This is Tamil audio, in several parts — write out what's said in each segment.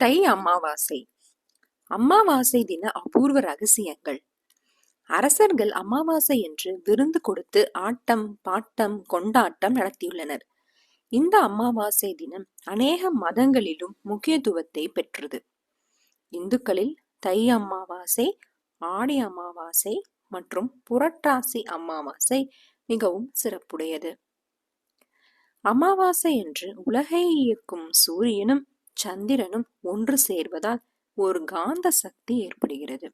தை அமாவாசை. அமாவாசை தின அபூர்வ ரகசியங்கள். அரசர்கள் அமாவாசை என்று விருந்து கொடுத்து ஆட்டம் பாட்டம் கொண்டாட்டம் நடத்தியுள்ளனர். இந்த அமாவாசை தினம் அநேக மதங்களிலும் முக்கியத்துவத்தை பெற்றது. இந்துக்களில் தை அமாவாசை ஆடி அமாவாசை மற்றும் புரட்டாசி அமாவாசை மிகவும் சிறப்புடையது. அமாவாசை என்று உலகை இயக்கும் சூரியனும் சந்திரனும் ஒன்று சேர்வதால் ஒரு காந்த சக்தி ஏற்படுகிறது.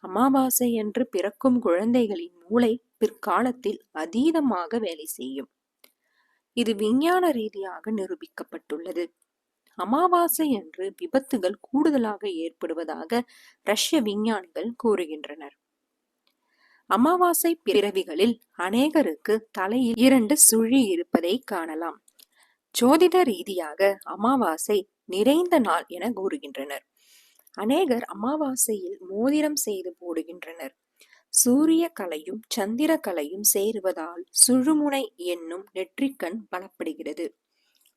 அமாவாசை என்று பிறக்கும் குழந்தைகளின் மூளை பிற்காலத்தில் அதீதமாக வேலை செய்யும். இது விஞ்ஞான ரீதியாக நிரூபிக்கப்பட்டுள்ளது. அமாவாசை என்று விபத்துகள் கூடுதலாக ஏற்படுவதாக ரஷ்ய விஞ்ஞானிகள் கூறுகின்றனர். அமாவாசை பிறவிகளில் அநேகருக்கு தலையில் இரண்டு சுழி இருப்பதை காணலாம். ஜோதிட ரீதியாக அமாவாசை நிறைந்த நாள் என கூறுகின்றனர். அநேகர் அமாவாசையில் மோதிரம் செய்து போடுகின்றனர். சூரிய கலையும் சந்திர கலையும் சேருவதால் சுழுமுனை என்னும் நெற்றிக்கண் பலப்படுகிறது.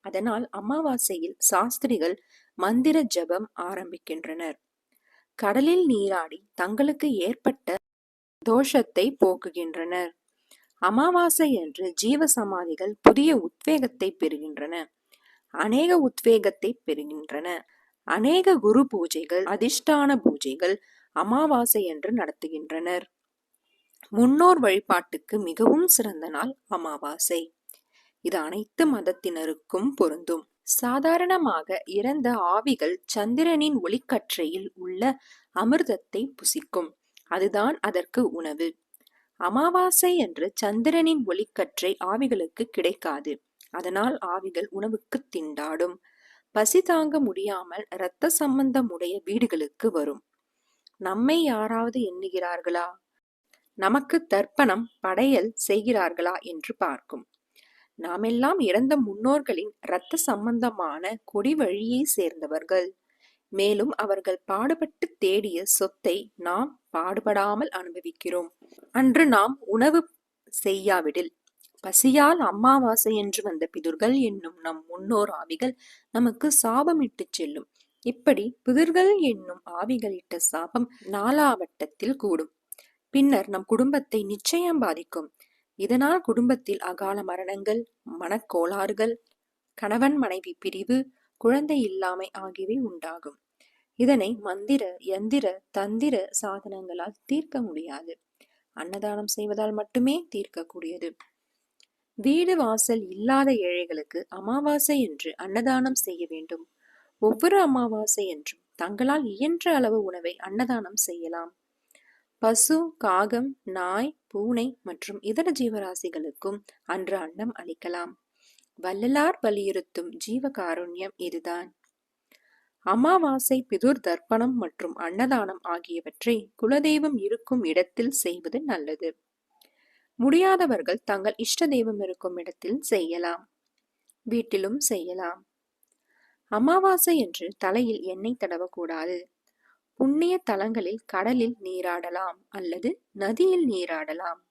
அதனால் அமாவாசையில் சாஸ்திரிகள் மந்திர ஜபம் ஆரம்பிக்கின்றனர். கடலில் நீராடி தங்களுக்கு ஏற்பட்ட தோஷத்தை போக்குகின்றனர். அமாவாசை என்று ஜீவ சமாதிகள் புதிய உத்வேகத்தை பெறுகின்றன. அநேக உத்வேகத்தை பெறுகின்றன. அநேக குரு பூஜைகள் அதிர்ஷ்டான பூஜைகள் அமாவாசை என்று நடத்துகின்றனர். முன்னோர் வழிபாட்டுக்கு மிகவும் சிறந்த நாள் அமாவாசை. இது அனைத்து மதத்தினருக்கும் பொருந்தும். சாதாரணமாக இறந்த ஆவிகள் சந்திரனின் ஒளிக்கற்றையில் உள்ள அமிர்தத்தை புசிக்கும். அதுதான் அதற்கு உணவு. அமாவாசை என்று சந்திரனின் ஒளிக்கற்றை ஆவிகளுக்கு கிடைக்காது. அதனால் ஆவிகள் உணவுக்கு திண்டாடும். பசி தாங்க முடியாமல் இரத்த சம்பந்தமுடைய வீடுகளுக்கு வரும். நம்மை யாராவது எண்ணுகிறார்களா? நமக்கு தர்ப்பணம் படையல் செய்கிறார்களா என்று பார்க்கும். நாமெல்லாம் இறந்த முன்னோர்களின் இரத்த சம்பந்தமான கொடி வழியை சேர்ந்தவர்கள். மேலும் அவர்கள் பாடுபட்டு தேடிய சொத்தை நாம் பாடுபடாமல் அனுபவிக்கிறோம். அன்று நாம் உணவு செய்யாவிடில் பசியால் அம்மாவாசை என்று வந்த பிதுர்கள் என்னும் நம் முன்னோர் ஆவிகள் நமக்கு சாபமிட்டு செல்லும். இப்படி பிதிர்கள் என்னும் ஆவிகளிட்ட சாபம் நாலாவட்டத்தில் கூடும். பின்னர் நம் குடும்பத்தை நிச்சயம் பாதிக்கும். இதனால் குடும்பத்தில் அகால மரணங்கள் மனக்கோளாறுகள் கணவன் மனைவி பிரிவு குழந்தை இல்லாமை ஆகியவை உண்டாகும். இதனை மந்திர யந்திர தந்திர சாதனங்களால் தீர்க்க முடியாது. அன்னதானம் செய்வதால் மட்டுமே தீர்க்கக்கூடியது. வீடு வாசல் இல்லாத ஏழைகளுக்கு அமாவாசை என்று அன்னதானம் செய்ய வேண்டும். ஒவ்வொரு அமாவாசை என்றும் தங்களால் இயன்ற அளவு உணவை அன்னதானம் செய்யலாம். பசு காகம் நாய் பூனை மற்றும் இதர ஜீவராசிகளுக்கும் அன்று அன்னம் அளிக்கலாம். வள்ளலார் வலியுறுத்தும் ஜீவகாருண்யம் இதுதான். அமாவாசை பிதுர் தர்ப்பணம் மற்றும் அன்னதானம் ஆகியவற்றை குலதெய்வம் இருக்கும் இடத்தில் செய்வது நல்லது. முடியாதவர்கள் தங்கள் இஷ்ட தெய்வம் இருக்கும் இடத்தில் செய்யலாம். வீட்டிலும் செய்யலாம். அமாவாசை என்று தலையில் எண்ணெய் தடவக்கூடாது. புண்ணிய தலங்களில் கடலில் நீராடலாம் அல்லது நதியில் நீராடலாம்.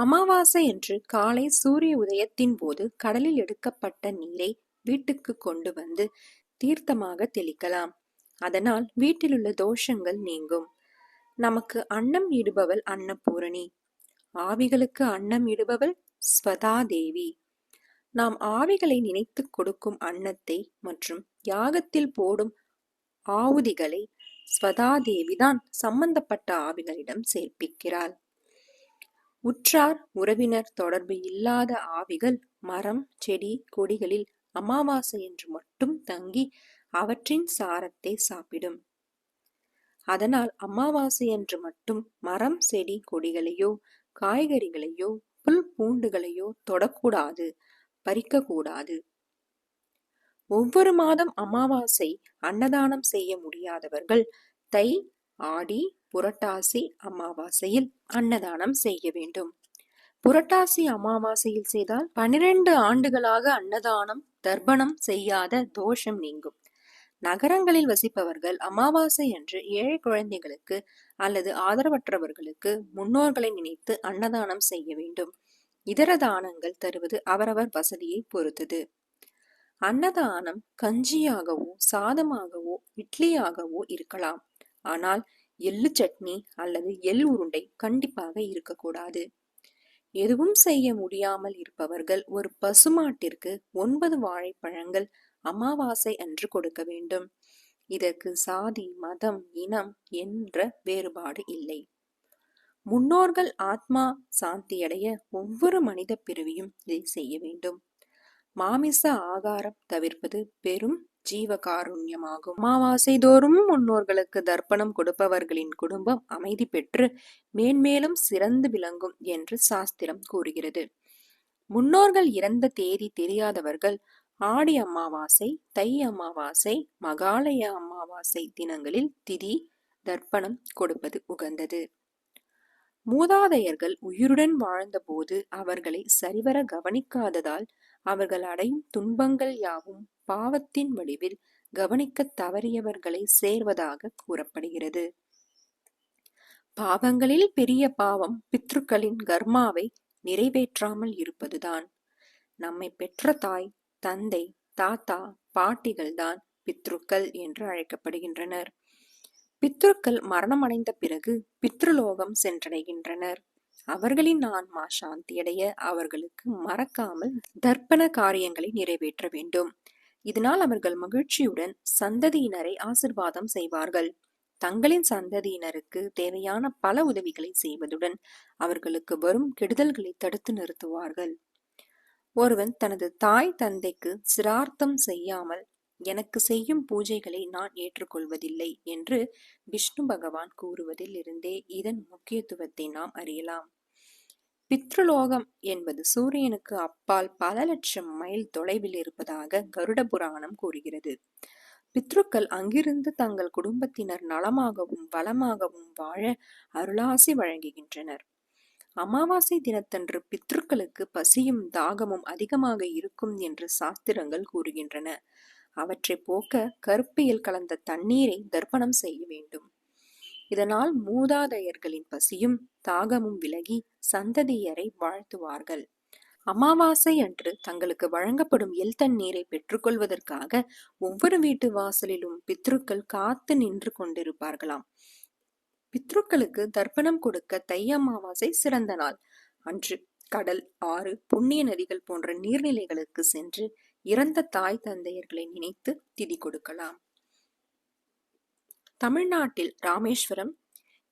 அமாவாசை என்று காலை சூரிய உதயத்தின் போது கடலில் எடுக்கப்பட்ட நீரை வீட்டுக்கு கொண்டு வந்து தீர்த்தமாக தெளிக்கலாம். அதனால் வீட்டிலுள்ள தோஷங்கள் நீங்கும். நமக்கு அன்னம் இடுபவள் அன்னபூரணி. ஆவிகளுக்கு அன்னம் இடுபவள் ஸ்வதா தேவி. நாம் ஆவிகளை நினைத்து கொடுக்கும் அன்னத்தை மற்றும் யாகத்தில் போடும் ஆவுதிகளை ஸ்வதாதேவிதான் சம்பந்தப்பட்ட ஆவிகளிடம் சேர்ப்பிக்கிறாள். உற்றார் உறவினர் தொடர்பு இல்லாத ஆவிகள் மரம் செடி கொடிகளில் அமாவாசை என்று மட்டும் தங்கி அவற்றின் சாரத்தை சாப்பிடும். அதனால் அமாவாசை என்று மட்டும் மரம் செடி கொடிகளையோ காய்கறிகளையோ புல் பூண்டுகளையோ தொடக்கூடாது பறிக்கக்கூடாது. ஒவ்வொரு மாதம் அமாவாசை அன்னதானம் செய்ய முடியாதவர்கள் தை ஆடி புரட்டாசி அமாவாசையில் அன்னதானம் செய்ய வேண்டும். புரட்டாசி அமாவாசையில் செய்தால் பனிரெண்டு ஆண்டுகளாக அன்னதானம் தர்ப்பணம் செய்யாத தோஷம் நீங்கும். நகரங்களில் வசிப்பவர்கள் அமாவாசை அன்று ஏழை குழந்தைகளுக்கு அல்லது ஆதரவற்றவர்களுக்கு முன்னோர்களை நினைத்து அன்னதானம் செய்ய வேண்டும். இதர தானங்கள் தருவது அவரவர் வசதியை பொறுத்தது. அன்னதானம் கஞ்சியாகவோ சாதமாகவோ இட்லியாகவோ இருக்கலாம். ஆனால் எள்ளு சட்னி அல்லது எள் உருண்டை கண்டிப்பாக இருக்கக்கூடாது. எதுவும் செய்ய முடியாமல் இருப்பவர்கள் ஒரு பசுமாட்டிற்கு ஒன்பது வாழைப்பழங்கள் அமாவாசை அன்று கொடுக்க வேண்டும். இதற்கு சாதி மதம் இனம் என்ற வேறுபாடு இல்லை. முன்னோர்கள் ஆத்மா சாந்தியடைய ஒவ்வொரு மனித பிரிவியும் இதை செய்ய வேண்டும். மாமிச ஆகாரம் தவிர்ப்பது பெரும் ஜீவகாருண்யமாகும். அமாவாசை தோறும் முன்னோர்களுக்கு தர்ப்பணம் கொடுப்பவர்களின் குடும்பம் அமைதி பெற்று மேன்மேலும் சிறந்து விளங்கும் என்று சாஸ்திரம் கூறுகிறது. முன்னோர்கள் இறந்த தேதி தெரியாதவர்கள் ஆடி அமாவாசை தை அமாவாசை மகாலய அமாவாசை தினங்களில் திதி தர்ப்பணம் கொடுப்பது உகந்தது. மூதாதையர்கள் உயிருடன் வாழ்ந்தபோது அவர்களை சரிவர கவனிக்காததால் அவர்கள் அடையும் துன்பங்கள் யாவும் பாவத்தின் வடிவில் கவனிக்க தவறியவர்களை சேர்வதாக கூறப்படுகிறது. பாவங்களில் பெரிய பாவம் பித்ருக்களின் கர்மாவை நிறைவேற்றாமல் இருப்பதுதான். நம்மை பெற்ற தாய் தந்தை தாத்தா பாட்டிகள்தான் பித்ருக்கள் என்று அழைக்கப்படுகின்றனர். பித்ருக்கள் மரணமடைந்த பிறகு பித்ருலோகம் சென்றடைகின்றனர். அவர்களின் ஆன்மா சாந்தியடைய அவர்களுக்கு மறக்காமல் தர்ப்பண காரியங்களை நிறைவேற்ற வேண்டும். இதனால் அவர்கள் மகிழ்ச்சியுடன் சந்ததியினரை ஆசிர்வாதம் செய்வார்கள். தங்களின் சந்ததியினருக்கு தேவையான பல உதவிகளை செய்வதுடன் அவர்களுக்கு வரும் கெடுதல்களை தடுத்து நிறுத்துவார்கள். ஒருவன் தனது தாய் தந்தைக்கு சிரார்த்தம் செய்யாமல் எனக்கு செய்யும் பூஜைகளை நான் ஏற்றுக்கொள்வதில்லை என்று விஷ்ணு பகவான் கூறுவதில் இருந்தே இதன் முக்கியத்துவத்தை நாம் அறியலாம். பித்ருலோகம் என்பது சூரியனுக்கு அப்பால் பல லட்சம் மைல் தொலைவில் இருப்பதாக கருட புராணம் கூறுகிறது. பித்ருக்கள் அங்கிருந்து தங்கள் குடும்பத்தினர் நலமாகவும் வளமாகவும் வாழ அருளாசி வழங்குகின்றனர். அமாவாசை தினத்தன்று பித்ருக்களுக்கு பசியும் தாகமும் அதிகமாக இருக்கும் என்று சாஸ்திரங்கள் கூறுகின்றன. அவற்றை போக்க கருப்பையில் கலந்த தண்ணீரை தர்ப்பணம் செய்ய வேண்டும். இதனால் மூதாதையர்களின் பசியும் தாகமும் விலகி சந்ததியரை வாழ்த்துவார்கள். அமாவாசை அன்று தங்களுக்கு வழங்கப்படும் எல் தண்ணீரை பெற்றுக்கொள்வதற்காக ஒவ்வொரு வீட்டு வாசலிலும் பித்ருக்கள் காத்து நின்று கொண்டிருப்பார்களாம். பித்ருக்களுக்கு தர்ப்பணம் கொடுக்க தை அமாவாசை சிறந்த நாள். அன்று கடல் ஆறு புண்ணிய நதிகள் போன்ற நீர்நிலைகளுக்கு சென்று இறந்த தாய் தந்தையர்களை நினைத்து திதி கொடுக்கலாம். தமிழ்நாட்டில் ராமேஸ்வரம்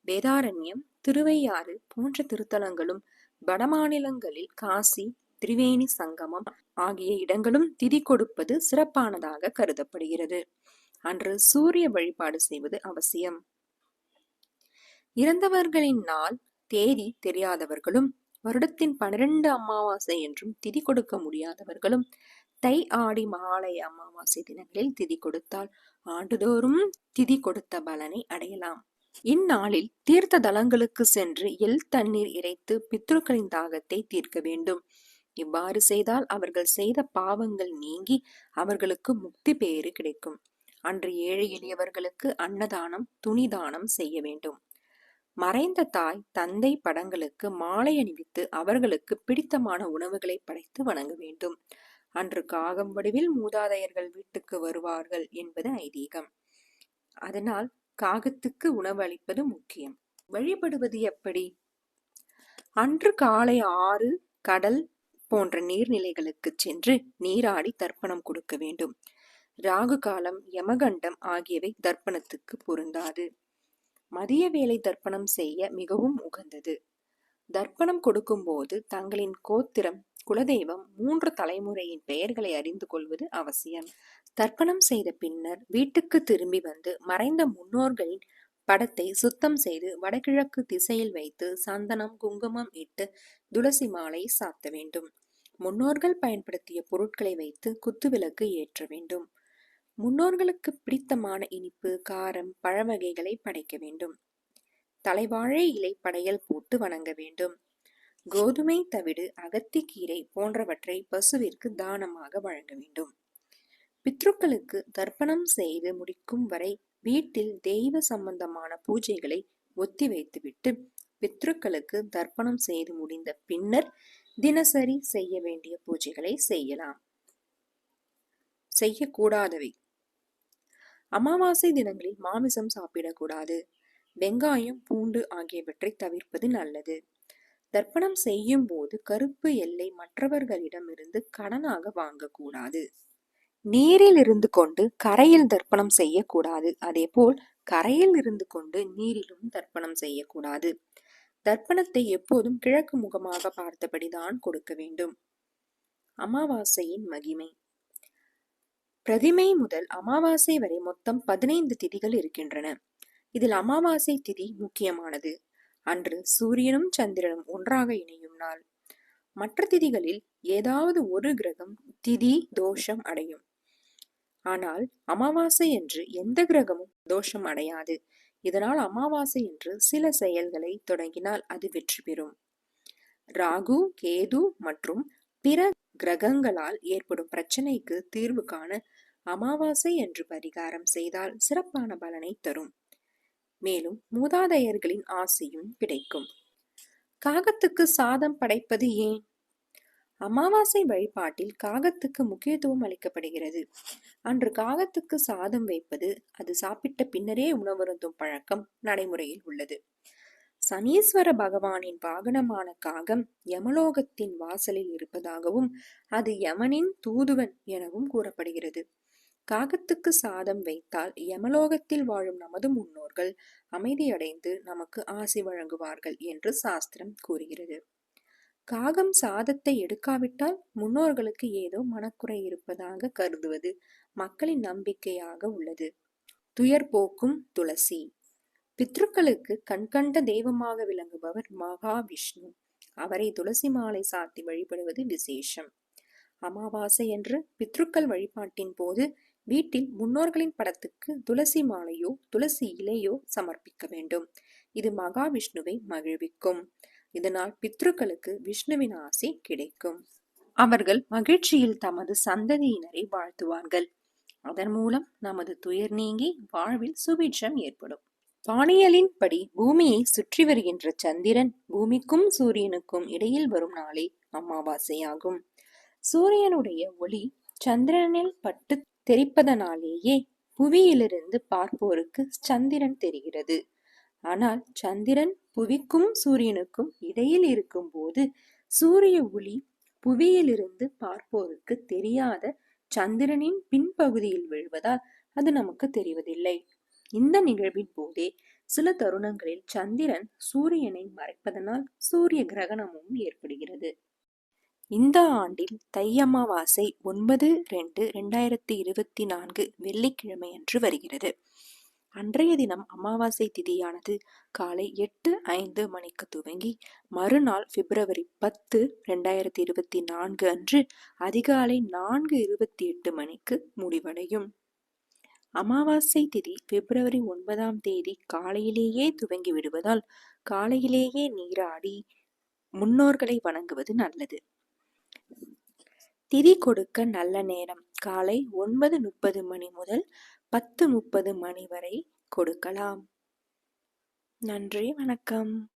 வேதாரண்யம் திருவையாறு போன்ற திருத்தலங்களும் வடமாநிலங்களில் காசி திரிவேணி சங்கமம் ஆகிய இடங்களும் திதி கொடுப்பது சிறப்பானதாக கருதப்படுகிறது. அன்று சூரிய வழிபாடு செய்வது அவசியம். இறந்தவர்களின் நாள் தேதி தெரியாதவர்களும் வருடத்தின் பனிரெண்டு அமாவாசை என்றும் திதி கொடுக்க முடியாதவர்களும் தை ஆடி மாலை அமாவாசை தினங்களில் திதி கொடுத்தால் ஆண்டுதோறும் திதி கொடுத்த பலனை அடையலாம். இந்நாளில் தீர்த்த தலங்களுக்கு சென்று எல் தண்ணீர் இறைத்து பித்ருக்களின் தாகத்தை தீர்க்க வேண்டும். இவ்வாறு செய்தால் அவர்கள் செய்த பாவங்கள் நீங்கி அவர்களுக்கு முக்தி பேறு கிடைக்கும். அன்று ஏழை எளியவர்களுக்கு அன்னதானம் துணிதானம் செய்ய வேண்டும். மறைந்த தாய் தந்தை படங்களுக்கு மாலை அணிவித்து அவர்களுக்கு பிடித்தமான உணவுகளை படைத்து வணங்க வேண்டும். அன்று காகம் வடிவில் மூதாதையர்கள் வீட்டுக்கு வருவார்கள் என்பது ஐதீகம். அதனால் காகத்துக்கு உணவு அளிப்பது முக்கியம். வழிபடுவது எப்படி? அன்று காலை ஆறு கடல் போன்ற நீர்நிலைகளுக்கு சென்று நீராடி தர்ப்பணம் கொடுக்க வேண்டும். ராகு காலம் யமகண்டம் ஆகியவை தர்ப்பணத்துக்கு பொருந்தாது. மதிய வேலை தர்ப்பணம் செய்ய மிகவும் உகந்தது. தர்ப்பணம் கொடுக்கும்போது தங்களின் கோத்திரம் குலதெய்வம் மூன்று தலைமுறையின் பெயர்களை அறிந்து கொள்வது அவசியம். தர்ப்பணம் செய்த பின்னர் வீட்டுக்கு திரும்பி வந்து மறைந்த முன்னோர்களின் படத்தை சுத்தம் செய்து வடகிழக்கு திசையில் வைத்து சந்தனம் குங்குமம் இட்டு துளசி மாலை சாத்த வேண்டும். முன்னோர்கள் பயன்படுத்திய பொருட்களை வைத்து குத்துவிளக்கு ஏற்ற வேண்டும். முன்னோர்களுக்கு பிடித்தமான இனிப்பு காரம் பழவகைகளை படைக்க வேண்டும். தலைவாழை இலை படையல் போட்டு வணங்க வேண்டும். கோதுமை தவிடு அகத்திக்கீரை போன்றவற்றை பசுவிற்கு தானமாக வழங்க வேண்டும். பித்ருக்களுக்கு தர்ப்பணம் செய்து முடிக்கும் வரை வீட்டில் தெய்வ சம்பந்தமான பூஜைகளை ஒத்திவைத்துவிட்டு பித்ருக்களுக்கு தர்ப்பணம் செய்து முடிந்த பின்னர் தினசரி செய்ய வேண்டிய பூஜைகளை செய்யலாம். செய்யக்கூடாதவை. அமாவாசை தினங்களில் மாமிசம் சாப்பிடக்கூடாது. வெங்காயம் பூண்டு ஆகியவற்றை தவிர்ப்பது நல்லது. தர்ப்பணம் செய்யும் போது கருப்பு எல்லை மற்றவர்களிடமிருந்து கடனாக வாங்கக்கூடாது. நீரில் இருந்து கொண்டு கரையில் தர்ப்பணம் செய்யக்கூடாது. அதேபோல் கரையில் இருந்து கொண்டு நீரிலும் தர்ப்பணம் செய்யக்கூடாது. தர்ப்பணத்தை எப்போதும் கிழக்கு முகமாக பார்த்தபடிதான் கொடுக்க வேண்டும். அமாவாசையின் மகிமை. பிரதிமை முதல் அமாவாசை வரை மொத்தம் பதினைந்து திதிகள் இருக்கின்றன. இதில் அமாவாசை திதி முக்கியமானது. அன்று சூரியனும் சந்திரனும் ஒன்றாக இணையும் நாள். மற்ற திதிகளில் ஏதாவது ஒரு கிரகம் திதி தோஷம் அடையும். ஆனால் அமாவாசை என்று எந்த கிரகமும் தோஷம் அடையாது. இதனால் அமாவாசை என்று சில செயல்களை தொடங்கினால் அது வெற்றி பெறும். ராகு கேது மற்றும் பிற கிரகங்களால் ஏற்படும் பிரச்சனைக்கு தீர்வு காண அமாவாசை என்று பரிகாரம் செய்தால் சிறப்பான பலனை தரும். மேலும் மூதாதையர்களின் ஆசையும் கிடைக்கும். காகத்துக்கு சாதம் படைப்பது ஏன்? அமாவாசை வழிபாட்டில் காகத்துக்கு முக்கியத்துவம் அளிக்கப்படுகிறது. அன்று காகத்துக்கு சாதம் வைப்பது அது சாப்பிட்ட பின்னரே உணவருந்தும் பழக்கம் நடைமுறையில் உள்ளது. சனீஸ்வர பகவானின் வாகனமான காகம் யமலோகத்தின் வாசலில் இருப்பதாகவும் அது யமனின் தூதுவன் எனவும் கூறப்படுகிறது. காகத்துக்கு சாதம் வைத்தால் யமலோகத்தில் வாழும் நமது முன்னோர்கள் அமைதியடைந்து நமக்கு ஆசி வழங்குவார்கள் என்று சாஸ்திரம் கூறுகிறது. காகம் சாதத்தை எடுக்காவிட்டால் முன்னோர்களுக்கு ஏதோ மனக்குறை இருப்பதாக கருதுவது மக்களின் நம்பிக்கையாக உள்ளது. துயர் போக்கும் துளசி. பித்ருக்களுக்கு கண்கண்ட தெய்வமாக விளங்குபவர் மகாவிஷ்ணு. அவரை துளசி மாலை சாத்தி வழிபடுவது விசேஷம். அமாவாசை என்று பித்ருக்கள் வழிபாட்டின் போது வீட்டில் முன்னோர்களின் படத்துக்கு துளசி மாலையோ துளசி இலையோ சமர்ப்பிக்க வேண்டும். இது மகாவிஷ்ணுவை மகிழ்விக்கும். இதனால் பித்ருக்களுக்கு விஷ்ணுவின் ஆசை கிடைக்கும். அவர்கள் மகிழ்ச்சியில் தமது சந்ததியினரை வாழ்த்துவார்கள். அதன் மூலம் நமது துயர் நீங்கி வாழ்வில் சுபிட்சம் ஏற்படும். பாணியலின் படி பூமியை சுற்றி வருகின்ற சந்திரன் பூமிக்கும் சூரியனுக்கும் இடையில் வரும் நாளே அமாவாசையாகும். சூரியனுடைய ஒளி சந்திரனில் பட்டு தெரிப்பதனாலேயே புவியிலிருந்து பார்ப்போருக்கு சந்திரன் தெரிகிறது. ஆனால் சந்திரன் புவிக்கும் சூரியனுக்கும் இடையில் இருக்கும் போது சூரிய ஒளி புவியிலிருந்து பார்ப்போருக்கு தெரியாத சந்திரனின் பின்பகுதியில் விழுவதால் அது நமக்கு தெரிவதில்லை. இந்த நிகழ்வின் போதே சில தருணங்களில் சந்திரன் சூரியனை மறைப்பதனால் சூரிய கிரகணமும் ஏற்படுகிறது. இந்த ஆண்டில் தை அமாவாசை ஒன்பது ரெண்டு ரெண்டாயிரத்தி இருபத்தி நான்கு வெள்ளிக்கிழமை அன்று வருகிறது. அன்றைய தினம் அமாவாசை திதியானது காலை எட்டு ஐந்து மணிக்கு துவங்கி மறுநாள் பிப்ரவரி பத்து ரெண்டாயிரத்தி இருபத்தி நான்கு அன்று அதிகாலை நான்கு இருபத்தி எட்டு மணிக்கு முடிவடையும். அமாவாசை திதி பிப்ரவரி ஒன்பதாம் தேதி காலையிலேயே துவங்கி விடுவதால் காலையிலேயே நீராடி முன்னோர்களை வணங்குவது நல்லது. திதி கொடுக்க நல்ல நேரம். காலை ஒன்பது முப்பது மணி முதல் பத்து முப்பது மணி வரை கொடுக்கலாம். நன்றி வணக்கம்.